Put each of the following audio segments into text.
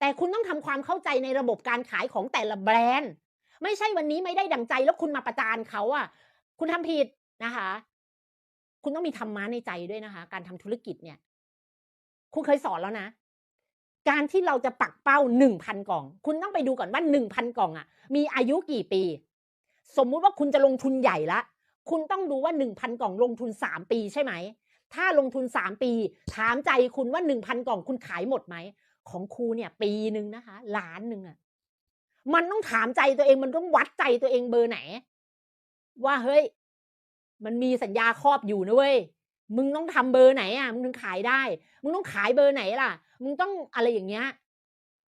แต่คุณต้องทำความเข้าใจในระบบการขายของแต่ละแบรนด์ ไม่ใช่วันนี้ไม่ได้ดังใจแล้วคุณมาประจานเขาอะ คุณทำผิดนะคะ คุณต้องมีธรรมะในใจด้วยนะคะ การทำธุรกิจเนี่ยคุณเคยสอนแล้วนะ การที่เราจะปักเป้าหนึ่งพันกล่อง คุณต้องไปดูก่อนว่าหนึ่งพันกล่องอะ มีอายุกี่ปี สมมุติว่าคุณจะลงทุนใหญ่ละคุณต้องดูว่าหนึ่งพันกล่องลงทุนสามปีใช่ไหมถ้าลงทุนสามปี ถามใจคุณว่าหนึ่งพันกล่องคุณขายหมดไหม ของครูเนี่ยปีหนึ่งนะคะล้านหนึ่งอะมันต้องถามใจตัวเองมันต้องวัดใจตัวเองเบอร์ไหน ว่าเฮ้ย มันมีสัญญาครอบอยู่นะเว้ยมึงต้องทำเบอร์ไหนอะมึงถึงขายได้ มึงต้องขายเบอร์ไหนล่ะ มึงต้องอะไรอย่างเงี้ย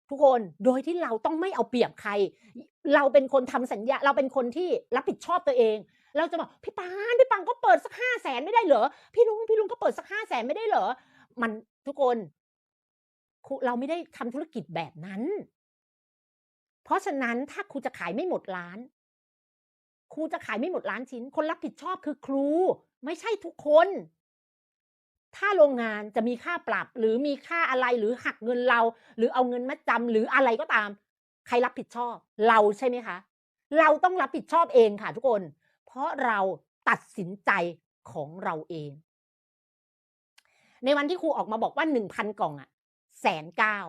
ทุกคนโดยที่เราต้องไม่เอาเปรียบใคร เราเป็นคนทำสัญญา เราเป็นคนที่รับผิดชอบตัวเอง เราจะบอกพี่ปานพี่ปังก็เปิดสักห้าแสนไม่ได้เหรอพี่ลุงพี่ลุงก็เปิดสักห้าแสนไม่ได้เหรอมันทุกคน เราไม่ได้ทำธุรกิจแบบนั้น เพราะฉะนั้นถ้าครูจะขายไม่หมดล้าน ครูจะขายไม่หมดล้านชิ้น คนรับผิดชอบคือครู ไม่ใช่ทุกคน ถ้าโรงงานจะมีค่าปรับ หรือมีค่าอะไรหรือหักเงินเรา หรือเอาเงินมาจำหรืออะไรก็ตาม ใครรับผิดชอบ เราใช่ไหมคะ เราต้องรับผิดชอบเองค่ะ ทุกคน เพราะเราตัดสินใจของเราเอง ในวันที่ครูออกมาบอกว่าหนึ่งพันกล่องอะ แสนเก้า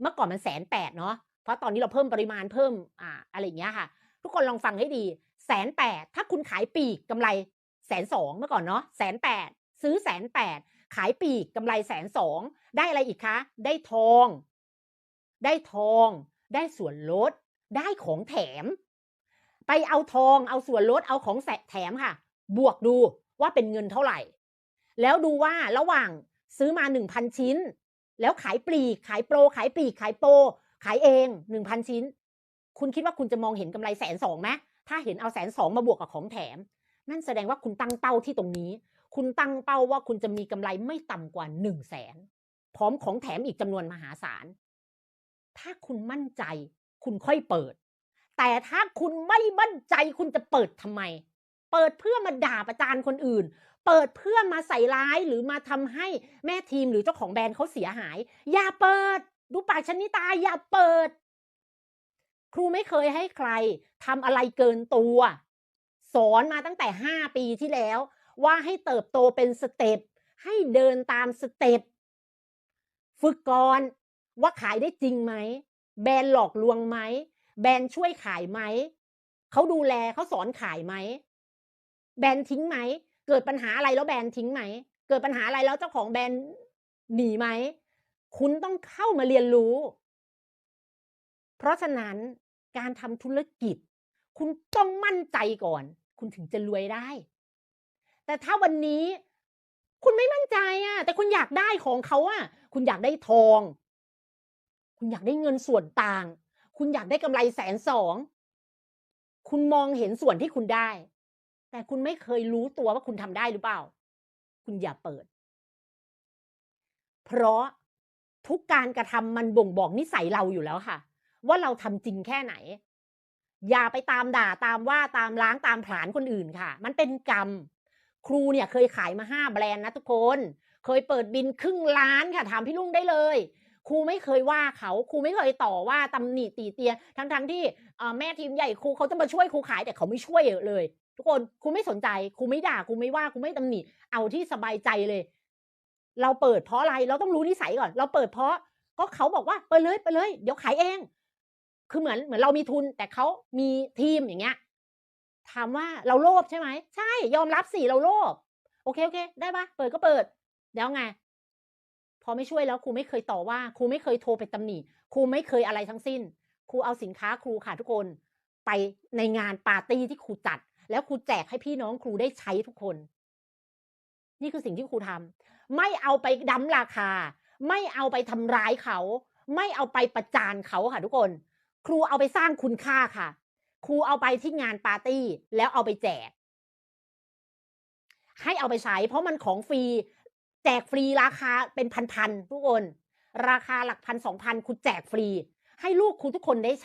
เมื่อก่อนมันแสนแปดเนาะเพราะตอนนี้เราเพิ่มปริมาณเพิ่มอ่าอะไรอย่างเงี้ยค่ะ ทุกคนลองฟังให้ดีแสนแปดถ้าคุณขายปีกกำไรแสนสองเมื่อก่อนเนาะแสนแปดซื้อแสนแปดขายปีกกำไรแสนสองได้อะไรอีกคะ ได้ทอง ได้ทอง ได้ส่วนลด ได้ของแถม ไปเอาทองเอาส่วนลดเอาของแถมค่ะ บวกดูว่าเป็นเงินเท่าไหร่ แล้วดูว่าระหว่างซื้อมาหนึ่งพันชิ้น แล้วขายปลีก ขายโปร ขายปลีก ขายโปร ขายเองหนึ่งพันชิ้น คุณคิดว่าคุณจะมองเห็นกำไรแสนสองไหมถ้าเห็นเอาแสนสองมาบวกกับของแถม นั่นแสดงว่าคุณตั้งเป้าที่ตรงนี้ คุณตั้งเป้าว่าคุณจะมีกำไรไม่ต่ำกว่าหนึ่งแสนพร้อมของแถมอีกจำนวนมหาศาล ถ้าคุณมั่นใจ คุณค่อยเปิด แต่ถ้าคุณไม่มั่นใจคุณจะเปิดทำไม เปิดเพื่อมาด่าประจานคนอื่น เปิดเพื่อมาใส่ร้ายหรือมาทำให้แม่ทีมหรือเจ้าของแบรนด์เขาเสียหาย อย่าเปิด ดูปากชนิตาอย่าเปิด ครูไม่เคยให้ใครทำอะไรเกินตัว สอนมาตั้งแต่ห้าปีที่แล้ว ว่าให้เติบโตเป็นสเต็ปให้เดินตามสเต็ปฝึกก่อนว่าขายได้จริงไหม แบรนด์หลอกลวงไหม แบรนด์ช่วยขายไหม เขาดูแลเขาสอนขายไหม แบรนด์ทิ้งไหม เกิดปัญหาอะไรแล้วแบรนด์ทิ้งไหม เกิดปัญหาอะไรแล้วเจ้าของแบรนด์หนีไหม คุณต้องเข้ามาเรียนรู้ เพราะฉะนั้นการทำธุรกิจ คุณต้องมั่นใจก่อน คุณถึงจะรวยได้ แต่ถ้าวันนี้คุณไม่มั่นใจอะ แต่คุณอยากได้ของเขาอะ คุณอยากได้ทอง คุณอยากได้เงินส่วนต่าง คุณอยากได้กำไรแสนสอง คุณมองเห็นส่วนที่คุณได้ แต่คุณไม่เคยรู้ตัวว่าคุณทำได้หรือเปล่า คุณอย่าเปิด เพราะทุกการกระทำมันบ่งบอกนิสัยเราอยู่แล้วค่ะ ว่าเราทำจริงแค่ไหน อย่าไปตามด่าตามว่าตามล้างตามผลาญคนอื่นค่ะ มันเป็นกรรม ครูเนี่ยเคยขายมาห้าแบรนด์นะทุกคน เคยเปิดบินครึ่งล้านค่ะถามพี่ลุงได้เลยครูไม่เคยว่าเขาครูไม่เคยต่อว่าตำหนิตีเตีย ทั้งทั้งที่แม่ทีมใหญ่ครูเขาจะมาช่วยครูขายแต่เขาไม่ช่วยเลย ทุกคนครูไม่สนใจครูไม่ด่าครูไม่ว่าครูไม่ตำหนิเอาที่สบายใจเลย เราเปิดเพราะอะไรเราต้องรู้นิสัยก่อน เราเปิดเพราะก็เขาบอกว่าไปเลยไปเลย เดี๋ยวขายเอง คือเหมือนเหมือนเรามีทุน แต่เขามีทีมอย่างเงี้ยถามว่าเราโลภใช่ไหมใช่ยอมรับสิเราโลภโอเคโอเค ได้ปะเปิดก็เปิดแล้วไง พอไม่ช่วยแล้วครูไม่เคยต่อว่าครูไม่เคยโทรไปตำหนิครูไม่เคยอะไรทั้งสิ้นครูเอาสินค้าครูค่ะทุกคน ไปในงานปาร์ตี้ที่ครูจัด แล้วครูแจกให้พี่น้องครูได้ใช้ทุกคน นี่คือสิ่งที่ครูทำไม่เอาไปดั้มราคา ไม่เอาไปทำร้ายเขา ไม่เอาไปประจานเขาค่ะ ทุกคน ครูเอาไปสร้างคุณค่าค่ะ ครูเอาไปที่งานปาร์ตี้ แล้วเอาไปแจก ให้เอาไปใช้ เพราะมันของฟรีแจกฟรีราคาเป็นพันๆทุกคน ราคาหลักพันสองพันคุณแจกฟรี ให้ลูกครูทุกคนได้ใช้